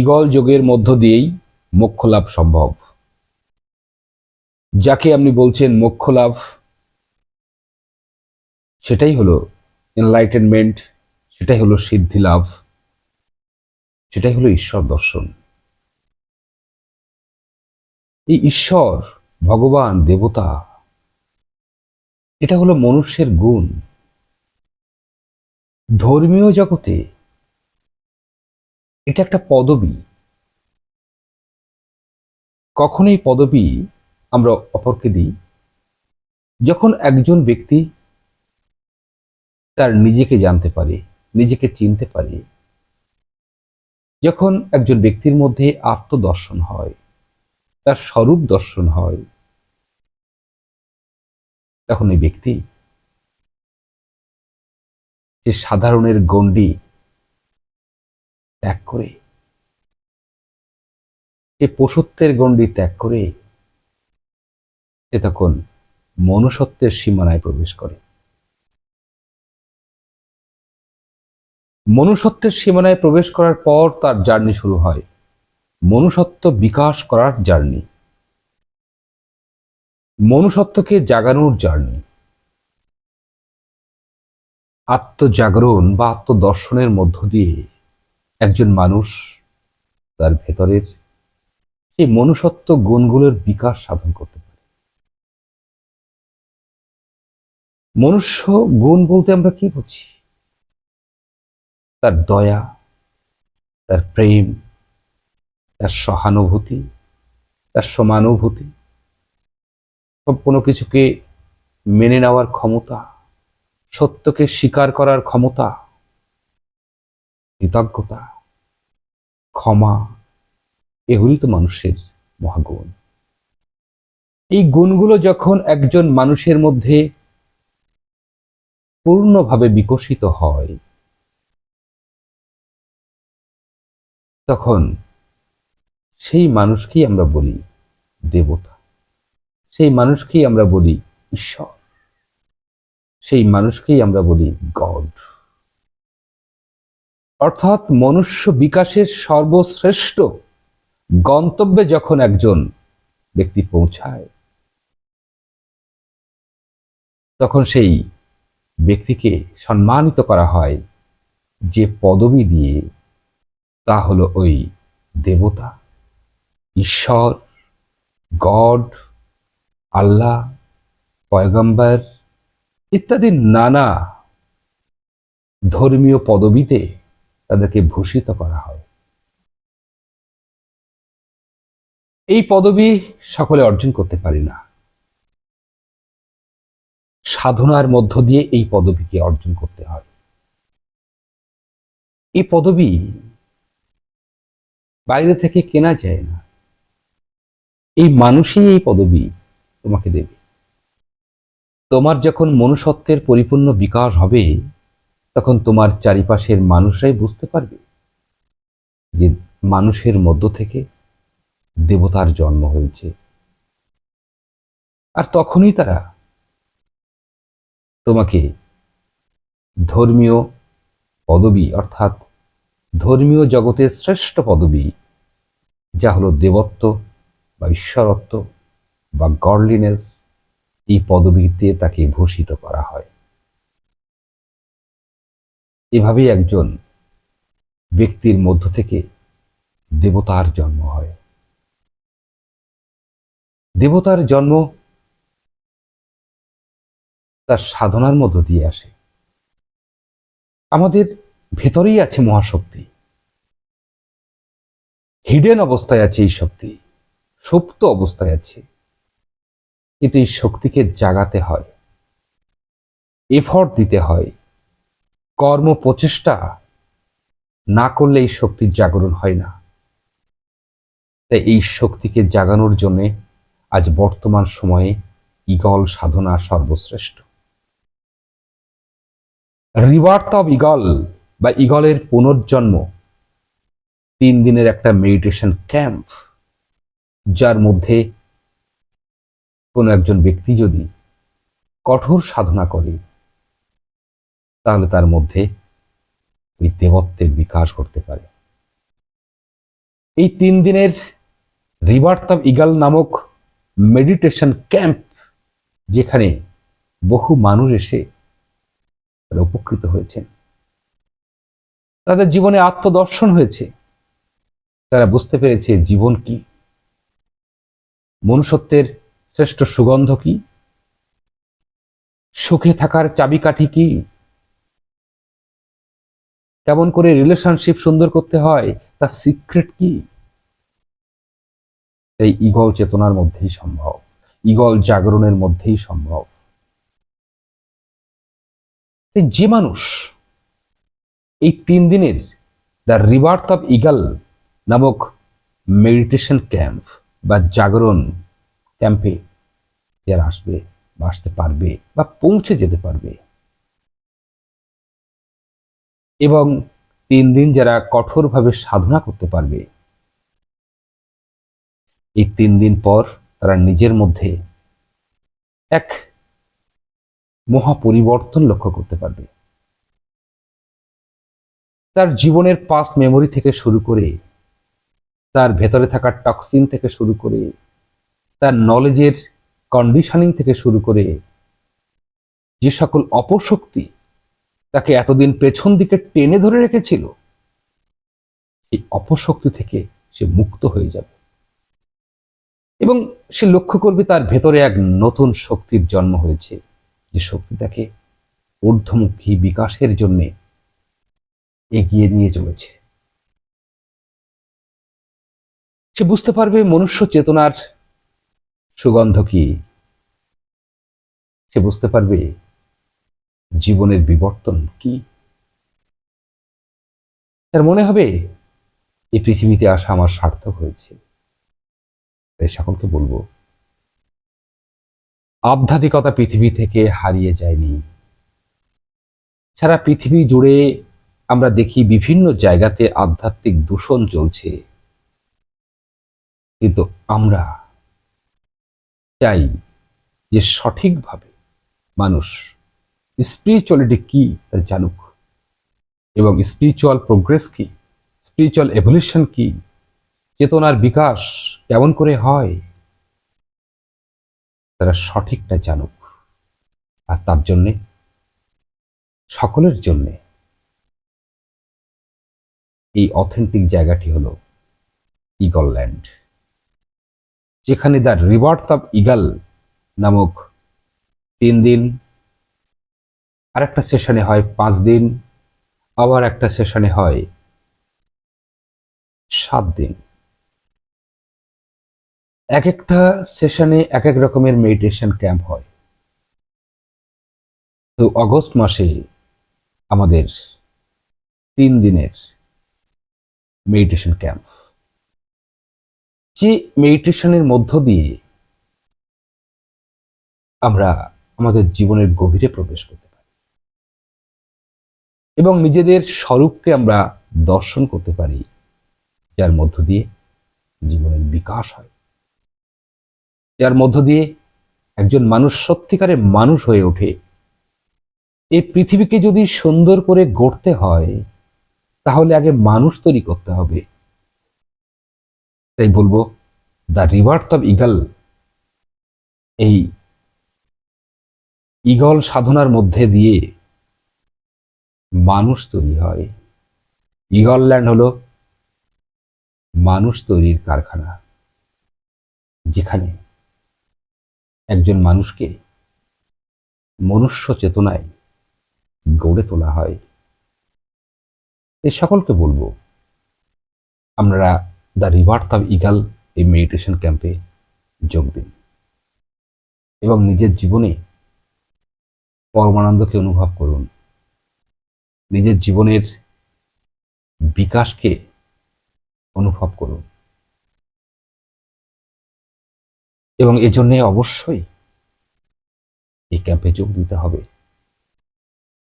Eagle যোগের মধ্য দিয়েই মোক্ষ লাভ সম্ভব। যাকে আপনি বলছেন মোক্ষ লাভ সেটাই হলো এনলাইটেনমেন্ট সেটাই হলো সিদ্ধি লাভ সেটাই হলো ঈশ্বর দর্শন। এই ঈশ্বর, ভগবান, দেবতা, এটা হলো মনুষ্যের গুণ। ধর্মীয় জগতে এটা একটা পদবি। কখন এই পদবি আমরা অপরকে দিই। যখন একজন ব্যক্তি তার নিজেকে জানতে পারে, নিজেকে চিনতে পারে, যখন একজন ব্যক্তির মধ্যে আত্মদর্শন হয়, তার স্বরূপ দর্শন হয়, তখন এই ব্যক্তি যে সাধারণের গণ্ডি ত্যাগ করে। সে পশুত্বের গণ্ডি ত্যাগ করে সে তখন মনুষ্যত্বের সীমানায় প্রবেশ করে। মনুষ্যত্বের সীমানায় প্রবেশ করার পর তার জার্নি শুরু হয়। মনুষ্যত্ব বিকাশ করার জার্নি। মনুষ্যত্বকে জাগানোর জার্নি। আত্মজাগরণ বা আত্মদর্শনের মধ্য দিয়ে একজন মানুষ তার ভেতরের সেই মনুষ্যত্ব গুণগুলোর বিকাশ সাধন করতে পারে। মনুষ্য গুণ বলতে আমরা কি বুঝি? তার দয়া, তার প্রেম, তার সহানুভূতি, তার সমানুভূতি সব কোনো কিছুকে মেনে নেওয়ার ক্ষমতা, সত্যকে স্বীকার করার ক্ষমতা, কৃতজ্ঞতা ক্ষমা, এগুলি তো মানুষের মহাগুণ। এই গুণগুলো যখন একজন মানুষের মধ্যে পূর্ণভাবে বিকশিত হয়, তখন সেই মানুষকেই আমরা বলি দেবতা। সেই মানুষকেই আমরা বলি ঈশ্বর। সেই মানুষকেই আমরা বলি গড। অর্থাৎ মনুষ্য বিকাশের সর্বশ্রেষ্ঠ গন্তব্যে যখন একজন ব্যক্তি পৌঁছায়, তখন সেই ব্যক্তিকে সম্মানিত করা হয় যে পদবি দিয়ে তা হলো ওই দেবতা, ঈশ্বর, গড, আল্লাহ, পয়গম্বর ইত্যাদি নানা ধর্মীয় পদবিতে তাদেরকে ভূষিত করা হয়। এই পদবি সকলে অর্জন করতে পারি না। সাধনার মধ্য দিয়ে এই পদবিকে অর্জন করতে হয়। এই পদবি বাইরে থেকে কেনা যায় না। এই মানুষই এই পদবি তোমাকে দেবে। তোমার যখন মনুষ্যত্বের পরিপূর্ণ বিকাশ হবে তখন তোমার চারিপাশের মানুষরাই বুঝতে পারবে যে মানুষের মধ্য থেকে দেবতার জন্ম হয়েছে। আর তখনই তারা তোমাকে ধর্মীয় পদবি অর্থাৎ ধর্মীয় জগতের শ্রেষ্ঠ পদবি, যা হলো দেবত্ব বা ঈশ্বরত্ব বা গডলিনেস এই পদবিতে তাকে ভূষিত করা হয়। এভাবেই একজন ব্যক্তির মধ্য থেকে দেবতার জন্ম হয়। দেবতার জন্ম তার সাধনার মধ্য দিয়ে আসে। আমাদের ভেতরেই আছে মহাশক্তি। হিডেন অবস্থায় আছে এই শক্তি। সুপ্ত অবস্থায় আছে। কিন্তু এই শক্তিকে জাগাতে হয়। এফর্ট দিতে হয়। কর্ম প্রচেষ্টা না করলে এই শক্তির জাগরণ হয় না। তাই এই শক্তিকে জাগানোর জন্য আজ বর্তমান সময়ে ইগল সাধনা সর্বশ্রেষ্ঠ। রিবার্থ অব ইগল বা ইগলের পুনর্জন্ম তিন দিনের একটা মেডিটেশন ক্যাম্প, যার মধ্যে কোনো একজন ব্যক্তি যদি কঠোর সাধনা করে তাহলে তার মধ্যে ওই দেবত্বের বিকাশ ঘটতে পারে। এই তিন দিনের রিভার্থ অফ ইগাল নামক মেডিটেশন ক্যাম্প যেখানে বহু মানুষ এসে উপকৃত হয়েছেন। তাদের জীবনে আত্মদর্শন হয়েছে। তারা বুঝতে পেরেছে জীবন কি? মনুষ্যত্বের শ্রেষ্ঠ সুগন্ধ কি? সুখে থাকার চাবিকাঠি কি? কেমন করে রিলেশনশিপ সুন্দর করতে হয়, তার সিক্রেট কি? এই ইগল চেতনার মধ্যেই সম্ভব ইগল জাগরণের মধ্যেই সম্ভব। যে মানুষ, এই তিন দিনের দ্য রিভার্থ অফ ইগল নামক মেডিটেশন ক্যাম্প বা জাগরণ ক্যাম্পে যারা আসবে বা আসতে পারবে বা পৌঁছে যেতে পারবে এবং তিন দিন যারা কঠোরভাবে সাধনা করতে পারবে, এই তিন দিন পর তারা নিজের মধ্যে এক মহা পরিবর্তন লক্ষ্য করতে পারবে। তার জীবনের পাস্ট মেমোরি থেকে শুরু করে, তার ভেতরে থাকা টক্সিন থেকে শুরু করে, তার নলেজের কন্ডিশনিং থেকে শুরু করে, যে সকল অপশক্তি তাকে এতদিন পেছন দিকে টেনে ধরে রেখেছিল, এই অপশক্তি থেকে সে মুক্ত হয়ে যাবে। এবং সে লক্ষ্য করবে তার ভেতরে এক নতুন শক্তির জন্ম হয়েছে, যে শক্তি তাকে ঊর্ধ্বমুখী বিকাশের জন্যে এগিয়ে নিয়ে চলেছে। সে বুঝতে পারবে মনুষ্য চেতনার সুগন্ধ কি। সে বুঝতে পারবে জীবনের বিবর্তন কি? তার মনে হবে এই পৃথিবীতে আসা আমার সার্থক হয়েছে। তাই সকলকে বলব, আধ্যাত্মিকতা পৃথিবী থেকে হারিয়ে যায়নি। সারা পৃথিবী জুড়ে আমরা দেখি বিভিন্ন জায়গাতে আধ্যাত্মিক দূষণ চলছে। কিন্তু আমরা চাই যে সঠিকভাবে মানুষ স্পিরিচুয়ালিটি কি, তা জানুক। এবং স্পিরিচুয়াল প্রোগ্রেস কি স্পিরিচুয়াল এভলিউশন কি, চেতনার বিকাশ কেমন করে হয়, তারা সঠিকটা জানুক। আর তার জন্যে, সকলের জন্যে, এই অথেন্টিক জায়গাটি হল ইগল ল্যান্ড যেখানে দ্য রিভার্থ অফ ইগল নামক তিন দিন আর একটা সেশনে হয় পাঁচ দিন, আবার একটা সেশনে হয় সাত দিন। এক একটা সেশনে এক এক রকমের মেডিটেশন ক্যাম্প হয়। তো অগস্ট মাসে আমাদের তিন দিনের মেডিটেশন ক্যাম্প যে মেডিটেশনের মধ্য দিয়ে আমরা আমাদের জীবনের গভীরে প্রবেশ করতে এবং নিজেদের স্বরূপকে আমরা দর্শন করতে পারি, যার মধ্য দিয়ে জীবনের বিকাশ হয়। যার মধ্য দিয়ে একজন মানুষ সত্যিকারের মানুষ হয়ে ওঠে। এই পৃথিবীকে যদি সুন্দর করে গড়তে হয়, তাহলে আগে মানুষ তৈরি করতে হবে। তাই বলব, দ্য রিভার্থ অফ ইগল এই ইগল সাধনার মধ্যে দিয়ে মানুষ তৈরি হয়। ইগল ল্যান্ড হলো মানুষ তৈরির কারখানা। যেখানে একজন মানুষকে মনুষ্য চেতনায় গড়ে তোলা হয়। এই সকলকে বলব আমরা দ্য রিভার্থ অফ ইগাল এই মেডিটেশন ক্যাম্পে যোগ দিন এবং নিজের জীবনে পরমানন্দকে অনুভব করুন। নিজের জীবনের বিকাশকে অনুভব করুন। এবং এজন্যে অবশ্যই এই ক্যাম্পে যোগ দিতে হবে।